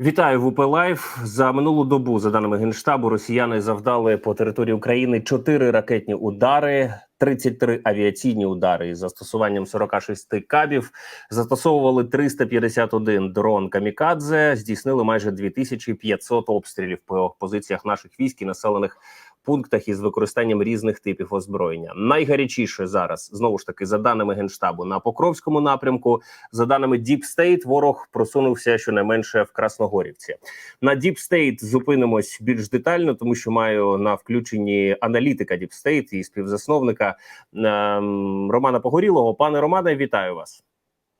Вітаю в УП Лайф. За минулу добу, за даними генштабу, росіяни завдали по території України 4 ракетні удари, 33 авіаційні удари із застосуванням 46 кабів. Застосовували 351 дрон камікадзе. Здійснили майже 2500 обстрілів по позиціях наших військ і населених пунктах із використанням різних типів озброєння. Найгарячіше зараз знову ж таки за даними генштабу на Покровському напрямку. За даними Deep State, ворог просунувся щонайменше в Красногорівці. На Deep State зупинимось більш детально, тому що маю на включенні аналітика Deep State і співзасновника ем, Романа Погорілого. Пане Романе, вітаю вас.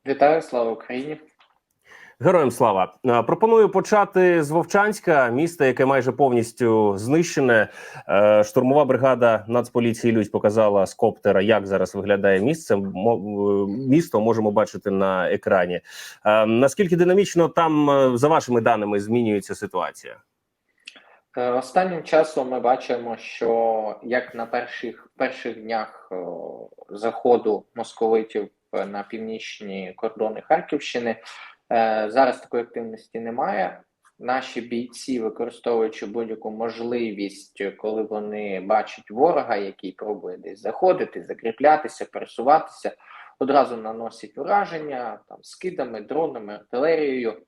Вітаю, слава Україні. Героям слава Е, пропоную почати з Вовчанська, міста, яке майже повністю знищене. Е, Штурмова бригада Нацполіції Людь показала з коптера, як зараз виглядає місце. Е, Місто можемо бачити на екрані. Наскільки динамічно там, за вашими даними, змінюється ситуація? Останнім часом ми бачимо, що як на перших перших днях заходу московитів на північні кордони Харківщини, зараз такої активності немає. Наші бійці, використовуючи будь-яку можливість, коли вони бачать ворога, який пробує десь заходити, закріплятися, пересуватися, одразу наносять ураження там скидами, дронами, артилерією.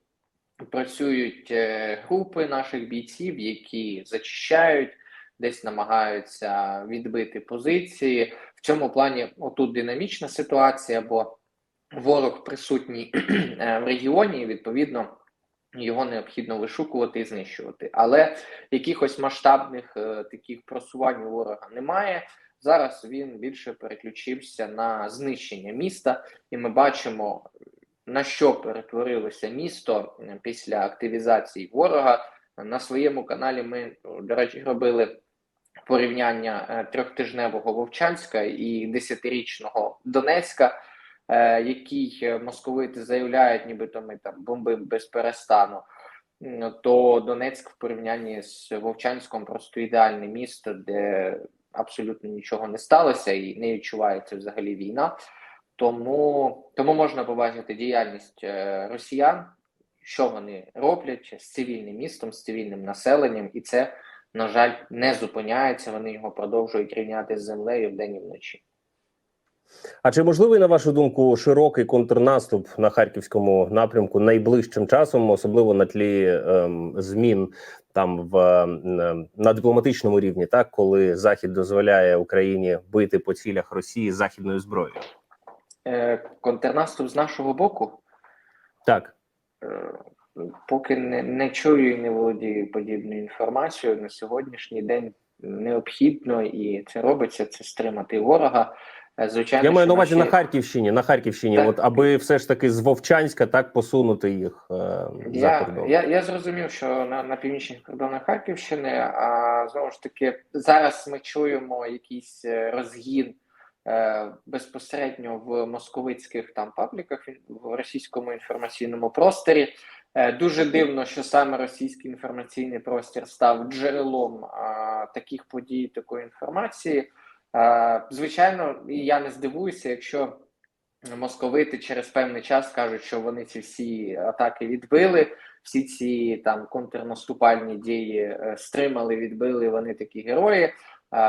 працюють е, групи наших бійців, які зачищають, десь намагаються відбити позиції. В цьому плані отут динамічна ситуація, бо ворог присутній е, в регіоні, і відповідно його необхідно вишукувати і знищувати. Але якихось масштабних е, таких просувань у ворога немає. Зараз він більше переключився на знищення міста, і ми бачимо на що перетворилося місто е, після активізації ворога. На своєму каналі ми, до речі, робили порівняння трьохтижневого Вовчанська і десятирічного Донецька, який е, московити заявляють, нібито ми там бомбим без перестану. То Донецьк в порівнянні з Вовчанськом просто ідеальне місто, де абсолютно нічого не сталося і не відчувається взагалі війна. Тому, тому можна побачити діяльність е, росіян, що вони роблять з цивільним містом, з цивільним населенням, і це, на жаль, не зупиняється. Вони його продовжують рівняти з землею вдень і вночі. А чи можливий, на вашу думку, широкий контрнаступ на харківському напрямку найближчим часом, особливо на тлі ем, змін там в ем, на дипломатичному рівні, так коли Захід дозволяє Україні бити по цілях Росії західною зброєю? Е, контрнаступ з нашого боку. Так. Е, Поки не, не чую і не володію подібною інформацією, на сьогоднішній день необхідно і це робиться це стримати ворога. Е, Звичайно, Я маю на увазі наші- на Харківщині, на Харківщині, Так. от аби все ж таки з Вовчанська так посунути їх е, за кордон. я, я зрозумів, що на, на північних кордонах Харківщини, а знову ж таки, зараз ми чуємо якийсь е, розгін е, безпосередньо в московицьких там пабліках в російському інформаційному просторі. Е, дуже дивно, що саме російський інформаційний простір став джерелом а, таких подій, такої інформації. Звичайно, я не здивуюся, якщо московити через певний час кажуть, що вони ці всі атаки відбили, всі ці там контрнаступальні дії е, стримали, відбили. Вони такі герої.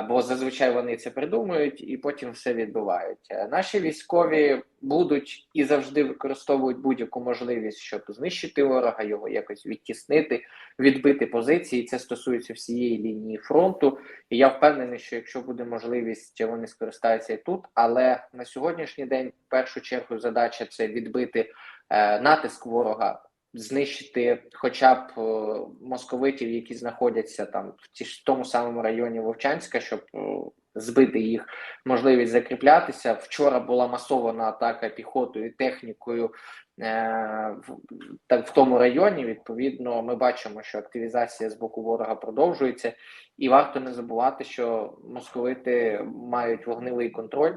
Бо зазвичай вони це придумують і потім все відбувають. Е, Наші військові будуть і завжди використовують будь-яку можливість, щоб знищити ворога, його якось відтіснити, відбити позиції. Це стосується всієї лінії фронту. І я впевнений, що якщо буде можливість, вони скористаються і тут. Але на сьогоднішній день, в першу чергу, задача це відбити е, натиск ворога, знищити хоча б е, московитів, які знаходяться там в ті ж тому самому районі Вовчанська, щоб е, збити їх можливість закріплятися. Вчора була масована атака піхотою і технікою. е, в- Так, в тому районі відповідно ми бачимо, що активізація з боку ворога продовжується, і варто не забувати, що московити мають вогневий контроль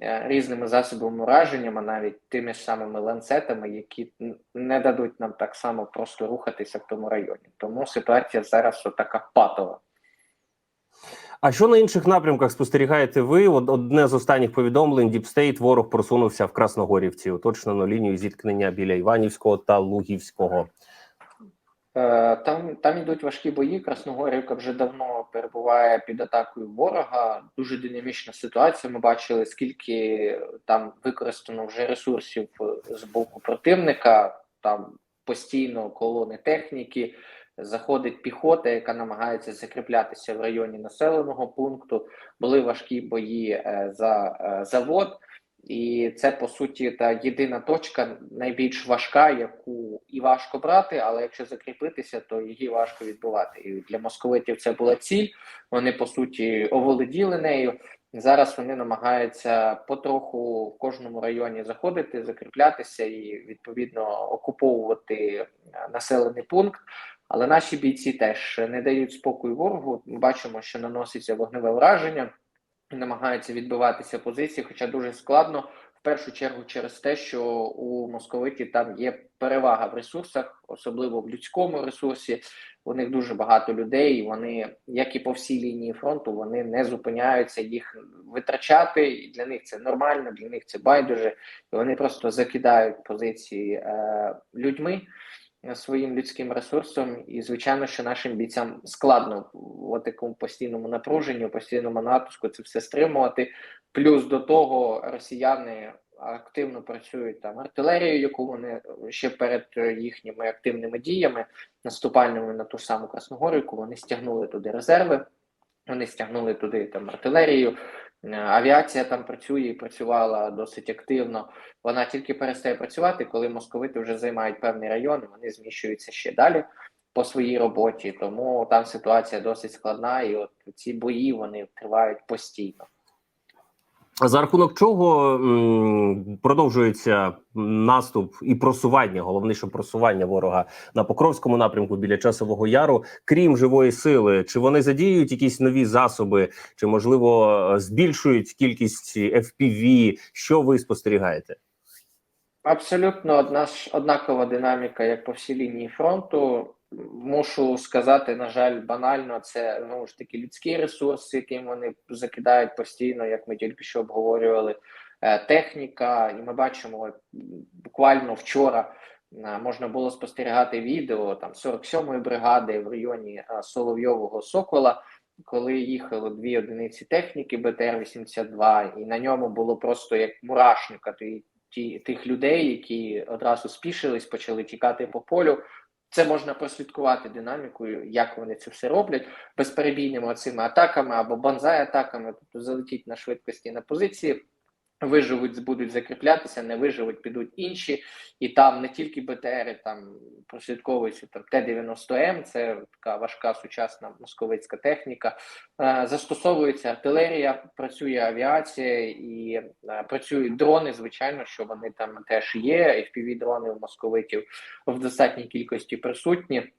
різними засобами ураженнями, навіть тими ж самими ланцетами, які не дадуть нам так само просто рухатися в тому районі. Тому ситуація зараз така патова. А що на інших напрямках спостерігаєте ви? Одне з останніх повідомлень Діпстейт ворог просунувся в Красногорівці, уточнено лінію зіткнення біля Іванівського та Лугівського. Е, Там, там ідуть важкі бої. Красногорівка вже давно перебуває під атакою ворога. Дуже динамічна ситуація. Ми бачили, скільки там використано вже ресурсів е, з боку противника. Там постійно колони техніки, заходить піхота, яка намагається закріплятися в районі населеного пункту. Були важкі бої е, за завод. І це по суті та єдина точка, найбільш важка, яку і важко брати, але якщо закріпитися, то її важко відбувати. І для московитів це була ціль. Вони по суті оволоділи нею. Зараз вони намагаються потроху в кожному районі заходити, закріплятися і відповідно окуповувати населений пункт. Але наші бійці теж не дають спокою ворогу. Ми бачимо, що наноситься вогневе враження намагаються відбиватися позиції, хоча дуже складно. В першу чергу через те, що у московиті там є перевага в ресурсах, особливо в людському ресурсі. У них дуже багато людей. і Вони, як і по всій лінії фронту, вони не зупиняються їх витрачати. І для них це нормально, для них це байдуже. І вони просто закидають позиції е, людьми своїм людським ресурсом, і звичайно, що нашим бійцям складно в такому постійному напруженні, постійному натиску це все стримувати. Плюс до того росіяни активно працюють там артилерією, яку вони ще перед їхніми активними діями, наступальними на ту саму Красногорівку, вони стягнули туди резерви. Вони стягнули туди там артилерію, авіація там працює і працювала досить активно. Вона тільки перестає працювати, коли московити вже займають певний район, вони зміщуються ще далі по своїй роботі. Тому там ситуація досить складна, і от ці бої вони тривають постійно. За рахунок чого продовжується наступ і просування, головне, що просування ворога на Покровському напрямку біля часового яру, крім живої сили, чи вони задіюють якісь нові засоби, чи можливо збільшують кількість FPV? Що ви спостерігаєте? Абсолютно одна ж однакова динаміка, як по всій лінії фронту. Мушу сказати, на жаль, банально, це знову ж таки людський ресурс, яким вони закидають постійно, як ми тільки що обговорювали, техніка, і ми бачимо буквально вчора. Можна було спостерігати відео там 47-ї бригади в районі Соловйового Сокола, коли їхали дві одиниці техніки БТР-82, і на ньому було просто як мурашника ті, тих людей, які одразу спішились, почали тікати по полю. Це можна прослідкувати динамікою, як вони це все роблять безперебійними цими атаками або банзай-атаками, тобто залетіть на швидкості на позиції, виживуть, будуть закріплятися, не виживуть, підуть інші, і там не тільки БТРи, там прослідковується там Т-90М, це така важка сучасна московицька техніка. Е, застосовується артилерія, працює авіація і е, працюють дрони. Звичайно, що вони там теж є. fpv дрони у московитів в достатній кількості присутні.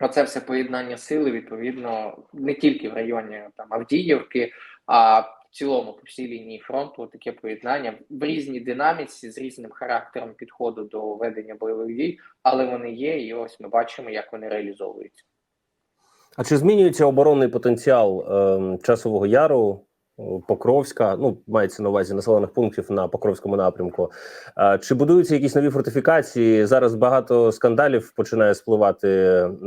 Оце все поєднання сили відповідно не тільки в районі там Авдіївки, а цілому по всій лінії фронту таке поєднання в різній динаміці з різним характером підходу до ведення бойових дій, але вони є, і ось ми бачимо, як вони реалізовуються. А чи змінюється оборонний потенціал е, часового яру? Покровська, ну мається на увазі населених пунктів на Покровському напрямку. Чи будуються якісь нові фортифікації? Зараз багато скандалів починає спливати,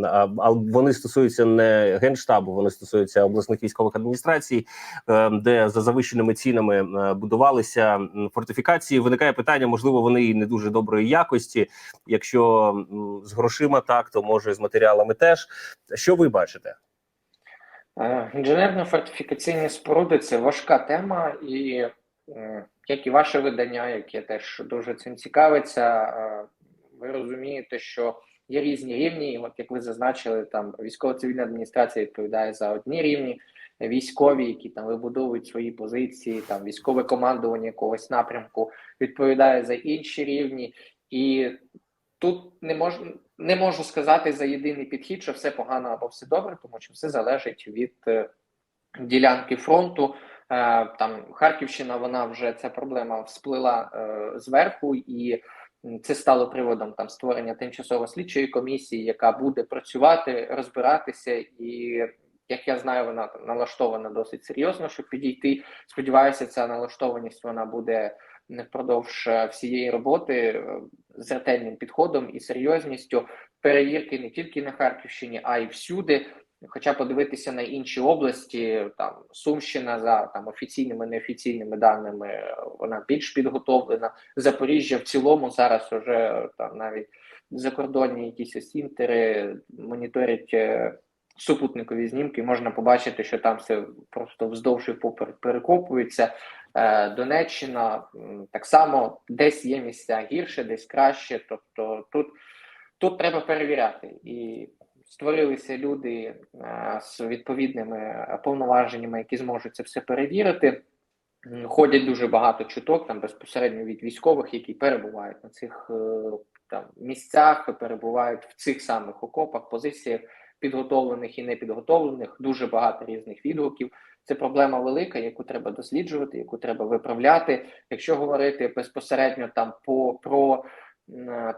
а, вони стосуються не генштабу, вони стосуються обласних військових адміністрацій, е, де за завищеними цінами е, будувалися фортифікації. Виникає питання, можливо, вони і не дуже доброї якості. Якщо з грошима так, то може з матеріалами теж. Що ви бачите? Е, інженерно-фортифікаційні споруди це важка тема, і як і ваше видання, яке теж дуже цим цікавиться, е, ви розумієте, що є різні рівні. І От як ви зазначили, там військово-цивільна адміністрація відповідає за одні рівні, військові, які там вибудовують свої позиції, там військове командування якогось напрямку відповідає за інші рівні, і тут не можна не можу сказати за єдиний підхід, що все погано або все добре, тому що все залежить від е, ділянки фронту. Е, там Харківщина, вона вже ця проблема всплила е, зверху, і це стало приводом там створення тимчасово слідчої комісії, яка буде працювати, розбиратися, і як я знаю, вона налаштована досить серйозно, щоб підійти. Сподіваюся, ця налаштованість вона буде впродовж всієї роботи з ретельним підходом і серйозністю. Перевірки не тільки на Харківщині, а й всюди. Хоча подивитися на інші області, там Сумщина за там офіційними неофіційними даними, вона більш підготовлена. Запоріжжя в цілому зараз уже там навіть закордонні якісь осінтери моніторять е, супутникові знімки. Можна побачити, що там все просто вздовж і поперек перекопується. Е, Донеччина так само десь є місця гірше, десь краще. Тобто тут, тут треба перевіряти і створилися люди е, з відповідними повноваженнями, які зможуть це все перевірити. Ходять дуже багато чуток там безпосередньо від військових, які перебувають на цих е, там місцях, перебувають в цих самих окопах, позиціях підготовлених і непідготовлених. Дуже багато різних відгуків. Це проблема велика, яку треба досліджувати, яку треба виправляти. Якщо говорити безпосередньо там по про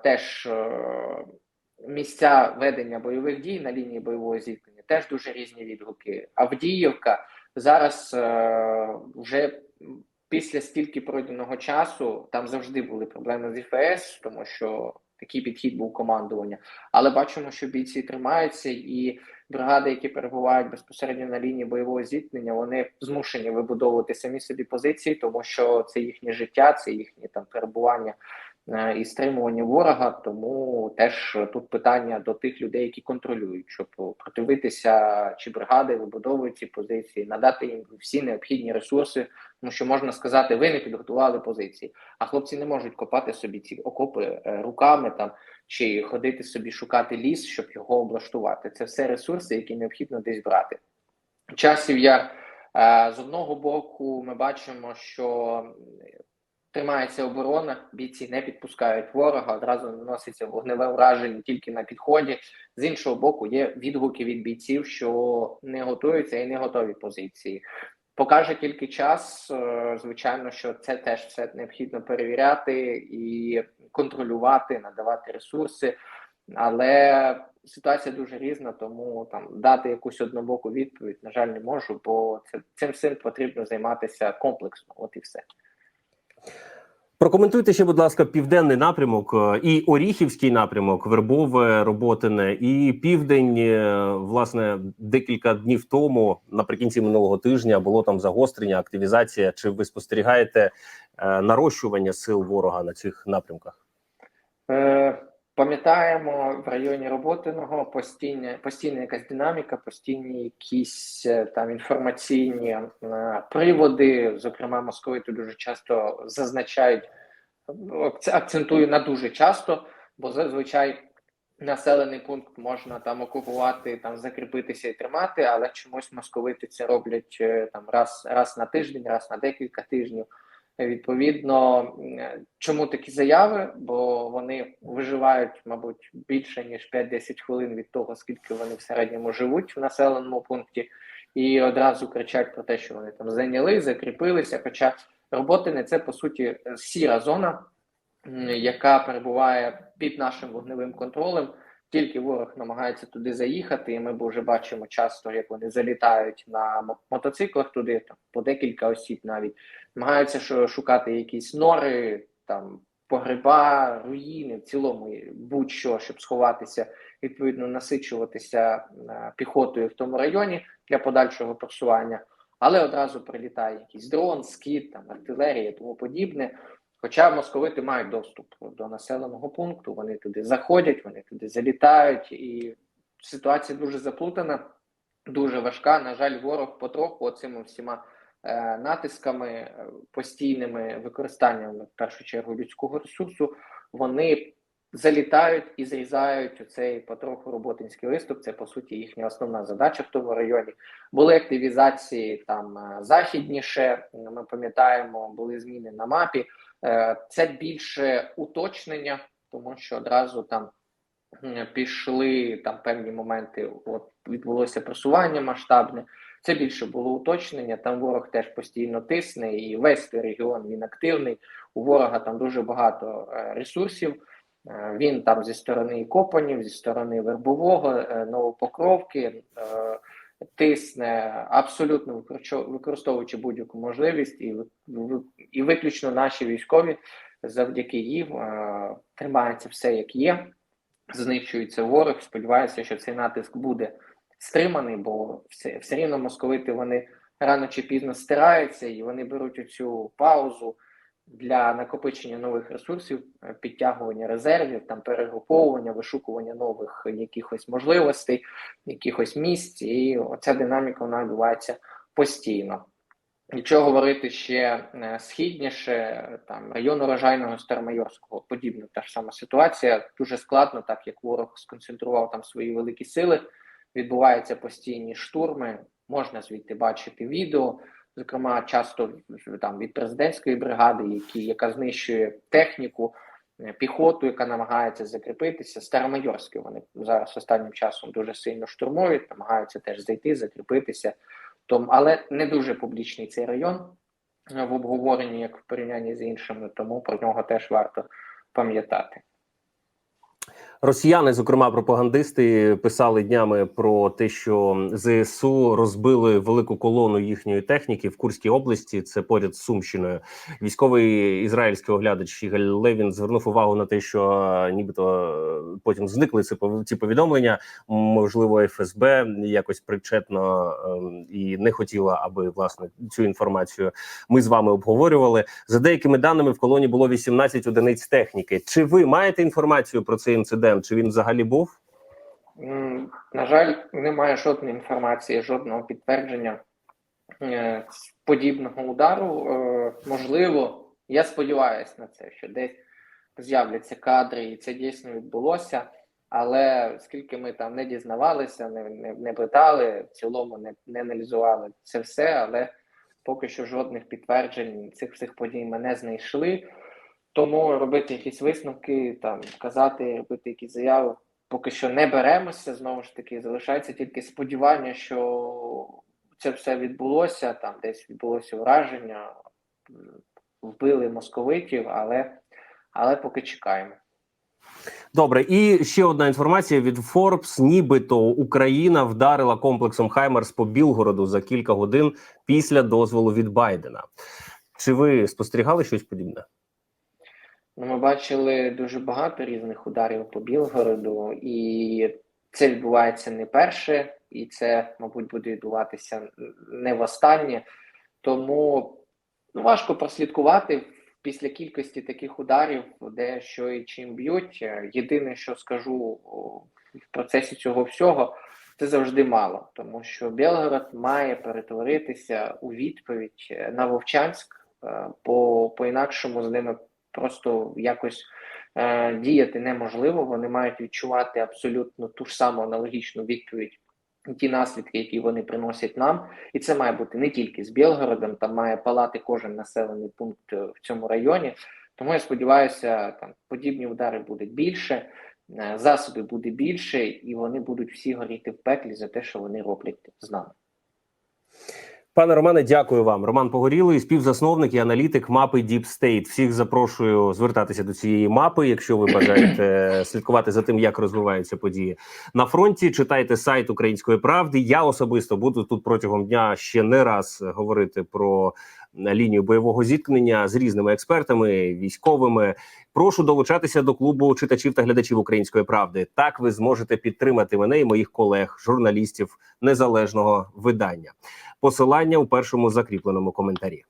теж е, місця ведення бойових дій на лінії бойового зіткнення, теж дуже різні відгуки. Авдіївка зараз е, вже після стільки пройденого часу там завжди були проблеми з ІФС, тому що такий підхід був командування. Але бачимо, що бійці тримаються, і бригади, які перебувають безпосередньо на лінії бойового зіткнення, вони змушені вибудовувати самі собі позиції, тому що це їхнє життя, це їхнє там перебування і стримування ворога. Тому теж тут питання до тих людей, які контролюють, щоб противитися, чи бригади вибудовують ці позиції, надати їм всі необхідні ресурси, тому що можна сказати, ви не підготували позиції, а хлопці не можуть копати собі ці окопи е, руками там чи ходити собі шукати ліс, щоб його облаштувати. Це все ресурси, які необхідно десь брати. Часів я е, з одного боку ми бачимо, що тримається оборона, бійці не підпускають ворога, одразу наноситься вогневе враження тільки на підході. З іншого боку, є відгуки від бійців, що не готуються і не готові позиції. Покаже тільки час. е, Звичайно, що це теж все необхідно перевіряти і контролювати, надавати ресурси. Але ситуація дуже різна, тому там дати якусь однобоку відповідь, на жаль, не можу, бо це цим всім потрібно займатися комплексно. От і все. Прокоментуйте ще, будь ласка, південний напрямок е, і Оріхівський напрямок, Вербове, Роботине, і південь. е, Власне, декілька днів тому, наприкінці минулого тижня, було там загострення, активізація. Чи ви спостерігаєте е, нарощування сил ворога на цих напрямках? Пам'ятаємо в районі Роботиного постійна, постійна якась динаміка, постійні якісь е, там інформаційні е, приводи. Зокрема, московити дуже часто зазначають, акцентую на дуже часто, бо зазвичай населений пункт можна там окупувати, там закріпитися і тримати, але чомусь московити це роблять е, там раз, раз на тиждень, раз на декілька тижнів. Відповідно, чому такі заяви? Бо вони виживають, мабуть, більше ніж 5-10 хвилин від того, скільки вони в середньому живуть в населеному пункті, і одразу кричать про те, що вони там зайняли, закріпилися. Хоча роботи не це по суті сіра зона, яка перебуває під нашим вогневим контролем. Тільки ворог намагається туди заїхати, і ми вже бачимо часто, як вони залітають на мо- мотоциклах туди, там по декілька осіб навіть намагаються шукати якісь нори, там погреба, руїни, в цілому будь-що, щоб сховатися, відповідно насичуватися е, піхотою в тому районі для подальшого просування. Але одразу прилітає якийсь дрон, скіт, там артилерія, тому подібне. Хоча московити мають доступ до населеного пункту, вони туди заходять, вони туди залітають, і ситуація дуже заплутана, дуже важка. На жаль, ворог потроху цими всіма е, натисками, е, постійними використаннями, в першу чергу, людського ресурсу, вони залітають і зрізають цей потроху роботинський виступ. Це по суті їхня основна задача в тому районі. Були активізації там е, західніше. Ми пам'ятаємо, були зміни на мапі. Е, Це більше уточнення, тому що одразу там пішли там певні моменти. От відбулося просування масштабне. Це більше було уточнення. Там ворог теж постійно тисне, і весь регіон він активний. У ворога там дуже багато е, ресурсів. Е, Він там зі сторони Копанів, зі сторони Вербового, Новопокровки тисне абсолютно використовуючи будь-яку можливість, і, і виключно наші військові завдяки їм е, тримається все як є. знищується ворог. Сподіваюся, що цей натиск буде стриманий, бо все, все рівно московити вони рано чи пізно стираються і вони беруть оцю паузу для накопичення нових ресурсів, е, підтягування резервів, там перегруповування, вишукування нових якихось можливостей, якихось місць, і оця динаміка вона відбувається постійно. Якщо говорити ще е, східніше, там район урожайного Старомайорського, подібна та ж сама ситуація. Дуже складно, так як ворог сконцентрував там свої великі сили, відбуваються постійні штурми. Можна звідти бачити відео, зокрема, часто там від президентської бригади, які, яка знищує техніку, е, піхоту, яка намагається закріпитися. Старомайорське вони зараз останнім часом дуже сильно штурмують, намагаються теж зайти, закріпитися. Тому, але не дуже публічний цей район е, в обговоренні, як в порівнянні з іншими, тому про нього теж варто пам'ятати. Росіяни, зокрема пропагандисти, писали днями про те, що ЗСУ розбили велику колону їхньої техніки в Курській області. Це поряд з Сумщиною. Військовий ізраїльський оглядач Ігаль Левін звернув увагу на те, що е, нібито потім зникли ці повідомлення. Можливо, ФСБ якось причетно ем, і не хотіла, аби власне цю інформацію ми з вами обговорювали. За деякими даними, в колоні було 18 одиниць техніки. Чи ви маєте інформацію про цей інцидент? Чи він взагалі був? На жаль, немає жодної інформації, жодного підтвердження е, подібного удару. Е, Можливо, я сподіваюся на це, що десь з'являться кадри, і це дійсно відбулося. Але скільки ми там не дізнавалися, не, не, не питали, в цілому не, не аналізували це все, але поки що жодних підтверджень цих всіх подій ми не знайшли. Тому робити якісь висновки, там казати, робити якісь заяви поки що не беремося. Знову ж таки, залишається тільки сподівання, що це все відбулося. Там десь відбулося враження, вбили московитів, але, але поки чекаємо. Добре, і ще одна інформація від Forbes. Нібито Україна вдарила комплексом Хаймерс по Білгороду за кілька годин після дозволу від Байдена. Чи ви спостерігали щось подібне? Ну, ми бачили дуже багато різних ударів по Білгороду, і це відбувається не перше, і це, мабуть, буде відбуватися не востаннє. Тому ну, важко прослідкувати після кількості таких ударів, де що і чим б'ють. Єдине, що скажу в процесі цього всього, це завжди мало, тому що Білгород має перетворитися у відповідь на Вовчанськ, е, по, по-інакшому з ними просто якось е, діяти неможливо. Вони мають відчувати абсолютно ту ж саму аналогічну відповідь. Ті наслідки, які вони приносять нам, і це має бути не тільки з Білгородом, там має палати кожен населений пункт е, в цьому районі. Тому я сподіваюся, там подібні удари будуть більше, е, засобів буде більше, і вони будуть всі горіти в пеклі за те, що вони роблять з нами. Пане Романе, дякую вам. Роман Погорілий, співзасновник і аналітик мапи Deep State. Всіх запрошую звертатися до цієї мапи, якщо ви бажаєте слідкувати за тим, як розвиваються події на фронті. Читайте сайт Української правди. Я особисто буду тут протягом дня ще не раз говорити про лінію бойового зіткнення з різними експертами, військовими. Прошу долучатися до клубу читачів та глядачів Української правди. Так ви зможете підтримати мене і моїх колег, журналістів незалежного видання. Посилання у першому закріпленому коментарі.